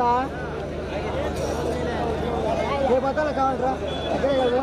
రా. ఏ బత్తాలు కావాలరా? ఎక్కడ కదా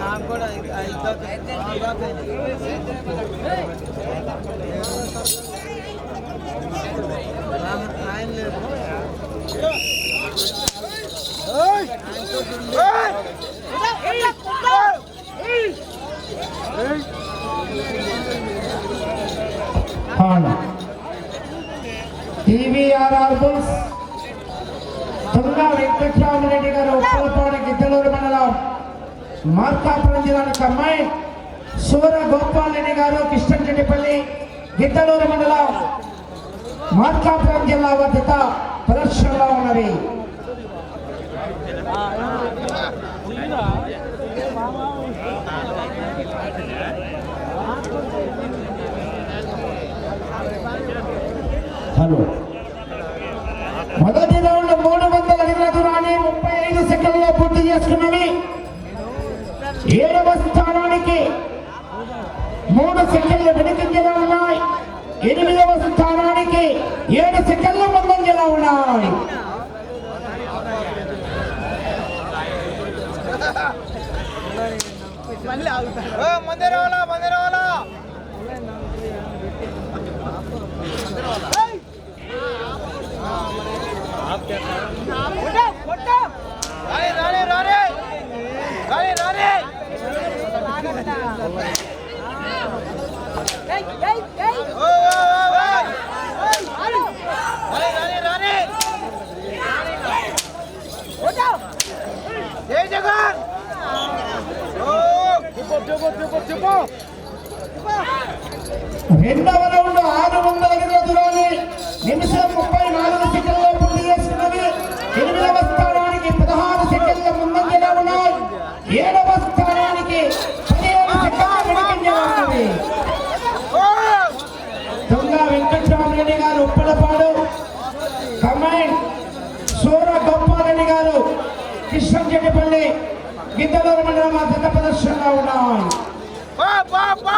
నాకు కూడా ఆయన లేదు అవును టీవీఆర్ఆర్ బుల్స్. తుంగ వెంకటరామరెడ్డి గారు ఉప్పలపాడు గిద్దలూరు మండలం మార్కాపురం జిల్లానికి అమ్మాయి సూర గోపాల్ రెడ్డి గారు కృష్ణచెట్టిపల్లి గిద్దలూరు మండలం మార్కాపురం జిల్లా వద్ద ప్రదర్శనలో ఉన్నవి హలో మొదటి రౌండ్ మూడు వందల అడుగుల దూరాన్ని ముప్పై ఐదు సెకండ్లో పూర్తి చేసుకున్నవి ఏడవ స్థానానికి మూడు సెకండ్లు వెనుకంజలా ఉన్నాయి ఎనిమిదవ స్థానానికి ఏడు సెకండ్ల ముందంజలా ఉన్నాయి? మళ్ళీ ఆగుతారు మందిర వాళ్ళ మందిర వాళ్ళ. రాని రాని రెండవ రౌండ్ ఆరు వందల అడుగుల దూరాన్ని నిమిషం ముప్పై నాలుగు సెకండ్లో పూర్తి చేసుకున్నవి ఎనిమిదవ స్థానానికి పదహారు సెకండ్ల ముందంజలా ఉన్నాయి ఏడవ స్థానానికి పదిహేను సెకండ్ల వెనుకంజలా ఉన్నవి దొంగ వెంకటరామరెడ్డి గారు ఉప్పలపాడు కమాండ్ సూర గోపాలరెడ్డి గారు కృష్ణంచెడ్డిపల్లి గిద్దలూరు మండలం ఆ పెద్ద ప్రదర్శనలో ఉన్నాయి బా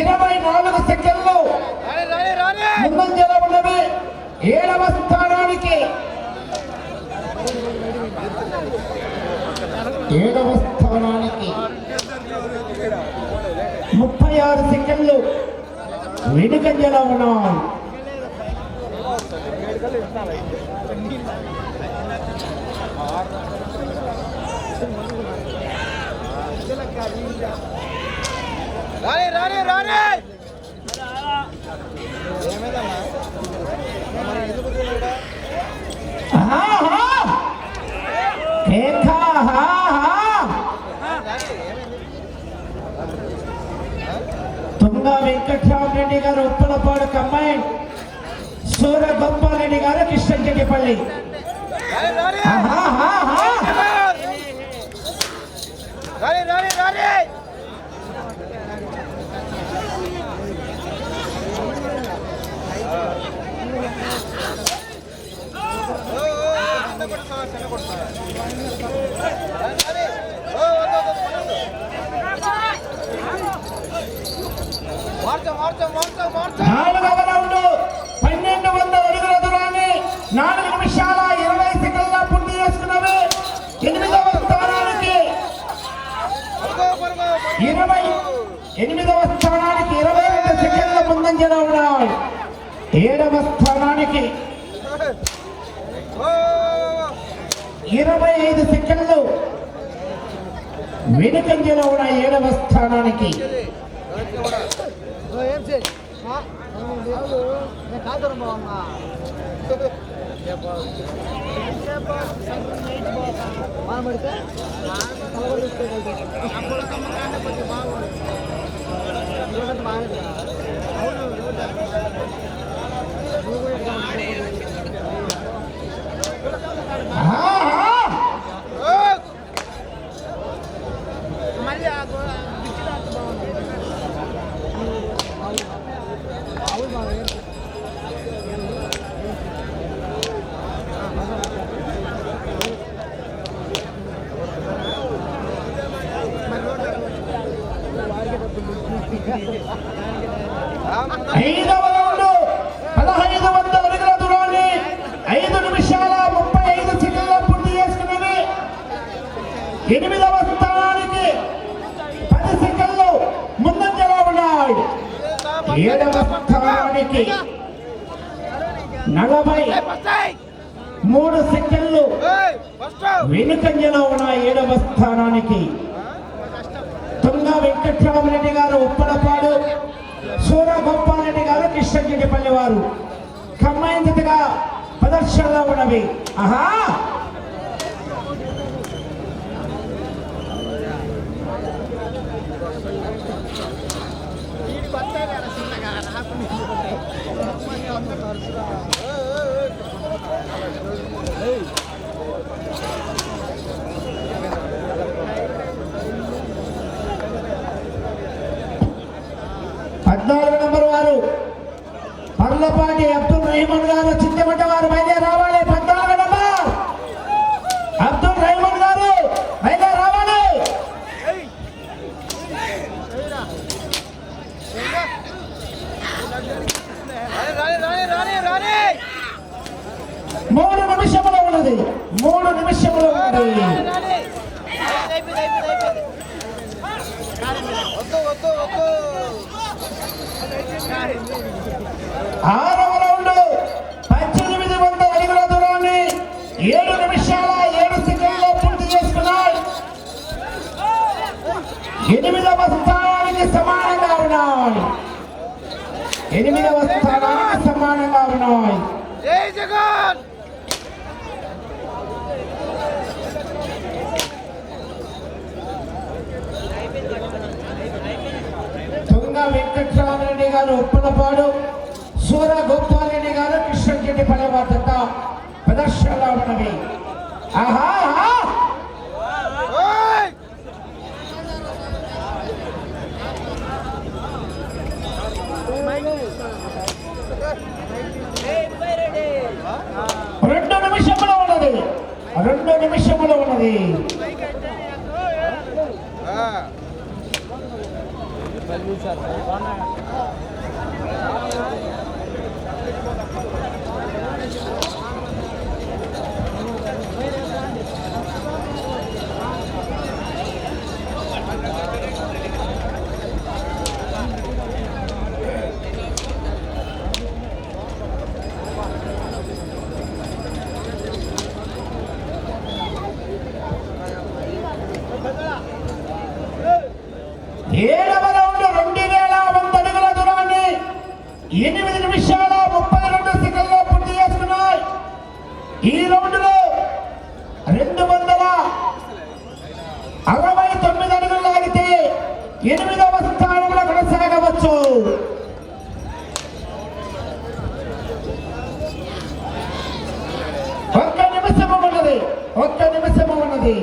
ఇరవై నాలుగు సెకండ్లు. ముందంజలో ఉన్నవి. ఏడవ స్థానానికి. ఏడవ స్థానానికి. ముప్పై ఆరు సెకండ్లు. వెనుకంజలో ఉన్నాయి ఆహా! కేకా, ఆహా! తుంగ వెంకట్రామరెడ్డి గారు ఉప్పలపాడు కంబైన్ సూర గోపాలరెడ్డి గారు కృష్ణచెట్టిపల్లి రాని రాని నాలుగవ రౌండ్ పన్నెండు వందల అడుగుల దూరాన్ని నాలుగు నిమిషాల ఇరవై సెకండ్ల పూర్తి చేసుకున్నవి ఎనిమిదవ స్థానానికి ఇరవై ఎనిమిదవ స్థానానికి ఇరవై రెండు సెకండ్ల ముందంజలో ఉన్నాయి ఏడవ స్థానానికి ఇరవై ఐదు సెకండ్లు వెనుకంజలో ఉన్న ఏడవ స్థానానికి. ఐదవ రౌండ్ పదహైదు వందల అడుగుల దూరాన్ని ఐదు నిమిషాల ముప్పై ఐదు సెకండ్ల పూర్తి చేసుకున్నది. ఎనిమిదవ స్థానానికి పది సెకండ్లు ముందంజలో ఉన్నాయి. ఏడవ స్థానానికి నలభై మూడు సెకండ్లు వెనుకంజలో ఉన్న ఏడవ స్థానానికి వెంకట్రామరెడ్డి గారు ఉప్పలపాడు సూర గోపాలరెడ్డి గారు కృష్ణగిరిపల్లి వారు. కమ్మాయిందిగా ప్రదర్శనలో ఉన్నవి. ఆహా! పద్నాలుగు నంబర్ వారు పర్లపాటి రైమండ్ గారు చింతమట్ట వారు బయలుదేరి రావాలి. పద్నాలుగు నంబర్. అబ్దుల్ రైమండ్ గారు బయలుదేరి రావాలి. మూడు నిమిషములు ఉన్నది. మూడు నిమిషములు ఉన్నది. ఆరు ఎనిమిదవ స్థానానికి సమానంగా ఉన్నాయి. జై జగన్! తుంగ వెంకట్రామరెడ్డి గారు ఉప్పలపాడు సూర గోపాలరెడ్డి గారు కృష్ణచెట్టి పల్లెవార్త ప్రదర్శనలో ఉన్నవి. ఆహా ఆహా! ఓయ్ రెండు నిమిషములు ఉన్నది. సార్ ఏడవ రౌండ్ రెండు వేల వంద అడుగుల దూరాన్ని ఎనిమిది నిమిషాల ముప్పై రెండు సెకండ్లో పూర్తి చేసుకున్నాయి ఈ రౌండ్లో రెండు వందల అరవై తొమ్మిది అడుగులు లాగితే ఎనిమిదవ స్థానంలో కొనసాగవచ్చు. ఒక్క నిమిషము ఉన్నది. ఒక్క నిమిషము ఉన్నది.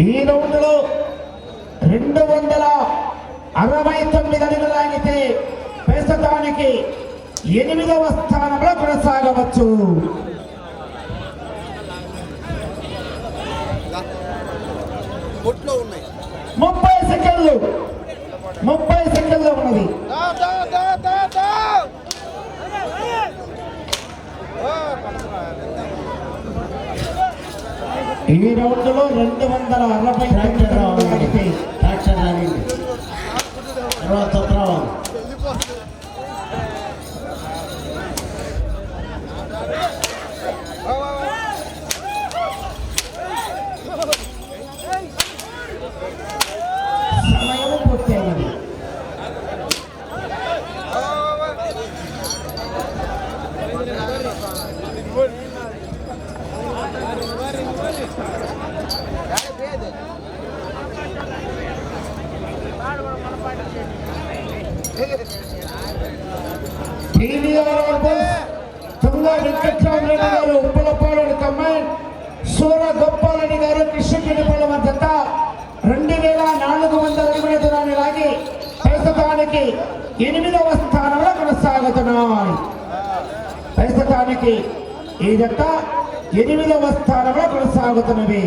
ఈ రౌండ్లో రెండు వందల అరవై తొమ్మిది అడుగులు లాగితే ప్రస్తుతానికి ఎనిమిదవ స్థానంలో కొనసాగవచ్చు. ముప్పై సెకండ్లు. ముప్పై సెకండ్లు ఉన్నది. ఈ రౌండ్లో రెండు వందల అరవై ట్రాక్టర్ రానింది. తర్వాత రెండు వేల నాలుగు వందల అడుగుల దూరాన్ని లాగి ప్రస్తుతానికి ఎనిమిదవ స్థానంలో కొనసాగుతున్నాం. ప్రస్తుతానికి ఈ జట్ట ఎనిమిదవ స్థానంలో కొనసాగుతున్నవి